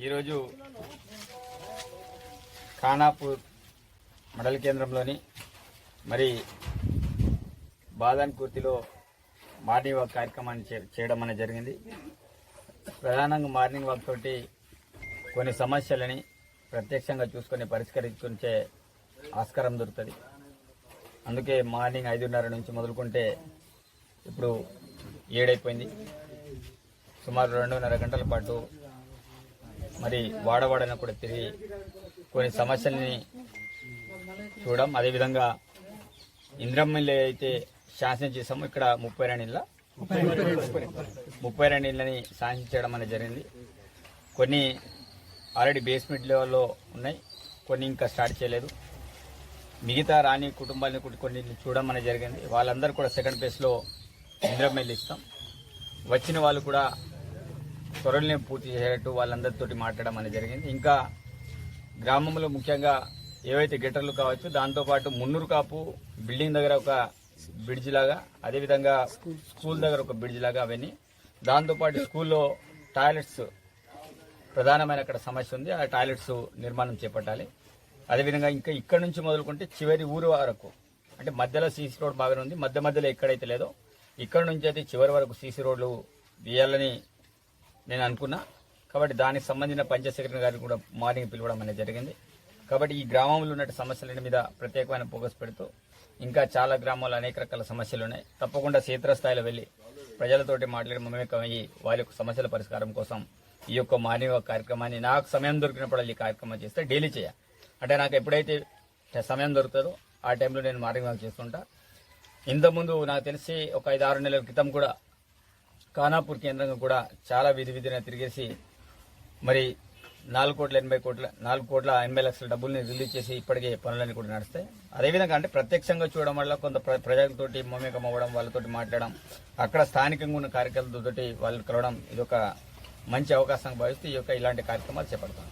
ఈరోజు ఖానాపూర్ మండల కేంద్రంలోని మరి బాదాన్ కుర్తిలో మార్నింగ్ వాక్ కార్యక్రమాన్ని చే- చేయడం అనేది జరిగింది. ప్రధానంగా మార్నింగ్ వాక్ తోటి కొన్ని సమస్యలని ప్రత్యక్షంగా చూసుకొని పరిష్కరించుకుంటే ఆస్కారం దొరుకుతుంది. అందుకే మార్నింగ్ ఐదున్నర నుంచి మొదలుకుంటే ఇప్పుడు ఏడైపోయింది. సుమారు రెండున్నర గంటల పాటు మరి వాడవాడన కూడా తిరిగి కొన్ని సమస్యల్ని చూడడం. అదేవిధంగా ఇంద్రమ్మిల్లి అయితే శాసనం చేసాము ఇక్కడ ముప్పై రెండు ఇళ్ళ ముప్పై రెండు ఇళ్ళని శాంక్షన్ చేయడం అనేది జరిగింది. కొన్ని ఆల్రెడీ బేస్మెంట్ లెవెల్లో ఉన్నాయి. కొన్ని ఇంకా స్టార్ట్ చేయలేదు. మిగతా రాని కుటుంబాలని కూడా కొన్ని చూడడం అనేది జరిగింది. వాళ్ళందరూ కూడా సెకండ్ ప్లేస్లో ఇంద్రమ్మిల్లి ఇస్తాం. వచ్చిన వాళ్ళు కూడా త్వరలోనే పూర్తి చేసేటట్టు వాళ్ళందరితోటి మాట్లాడడం అనేది జరిగింది. ఇంకా గ్రామంలో ముఖ్యంగా ఏవైతే గెటర్లు కావచ్చు దాంతోపాటు మున్నూరు కాపు బిల్డింగ్ దగ్గర ఒక బ్రిడ్జ్ లాగా అదేవిధంగా స్కూల్ దగ్గర ఒక బ్రిడ్జ్ లాగా అవన్నీ. దాంతోపాటు స్కూల్లో టాయిలెట్స్ ప్రధానమైన అక్కడ సమస్య ఉంది. ఆ టాయిలెట్స్ నిర్మాణం చేపట్టాలి. అదేవిధంగా ఇంకా ఇక్కడ నుంచి మొదలుకుంటే చివరి ఊరు వరకు అంటే మధ్యలో సీసీ రోడ్ బాగానే ఉంది. మధ్య మధ్యలో ఎక్కడైతే లేదో ఇక్కడ నుంచి అయితే చివరి వరకు సీసీ రోడ్లు వేయాలని నేను అనుకున్నా కాబట్టి దానికి సంబంధించిన పంచాయత్ సెక్రటరీ గారిని కూడా మార్నింగ్ పిలవడం అనేది జరిగింది. కాబట్టి ఈ గ్రామంలో ఉన్న సమస్యల మీద ప్రత్యేకమైన ఫోకస్ పెడుతూ ఇంకా చాలా గ్రామాల్లో అనేక రకాల సమస్యలు ఉన్నాయి. తప్పకుండా క్షేత్రస్థాయిలో వెళ్ళి ప్రజలతోటి మాట్లాడి మమేకమయ్యి వారి యొక్క సమస్యల పరిష్కారం కోసం ఈ యొక్క మార్నింగ్ వాక్ కార్యక్రమాన్ని నాకు సమయం దొరికినప్పుడు ఈ కార్యక్రమం చేస్తే డైలీ చేయాలి అంటే నాకు ఎప్పుడైతే సమయం దొరుకుతుందో ఆ టైంలో నేను మార్నింగ్ వాక్ చేస్తుంటా. ఇంతకుముందు నాకు తెలిసి ఒక ఐదు ఆరు నెలల క్రితం కూడా ఖానాపూర్ కేంద్రంగా కూడా చాలా విధి విధిన తిరిగేసి మరి నాలుగు కోట్ల ఎనభై కోట్ల నాలుగు కోట్ల ఎనభై లక్షల డబ్బుల్ని రిలీజ్ చేసి ఇప్పటికే పనులన్నీ కూడా నడుస్తాయి. అదేవిధంగా అంటే ప్రత్యక్షంగా చూడడం వల్ల కొంత ప్ర- ప్రజలతోటి మమేకం అవ్వడం వాళ్ళతోటి మాట్లాడడం అక్కడ స్థానికంగా ఉన్న కార్యకర్తలతోటి వాళ్ళు కలవడం ఇది ఒక మంచి అవకాశంగా భావిస్తూ ఈ యొక్క ఇలాంటి కార్యక్రమాలు చేపడతాం.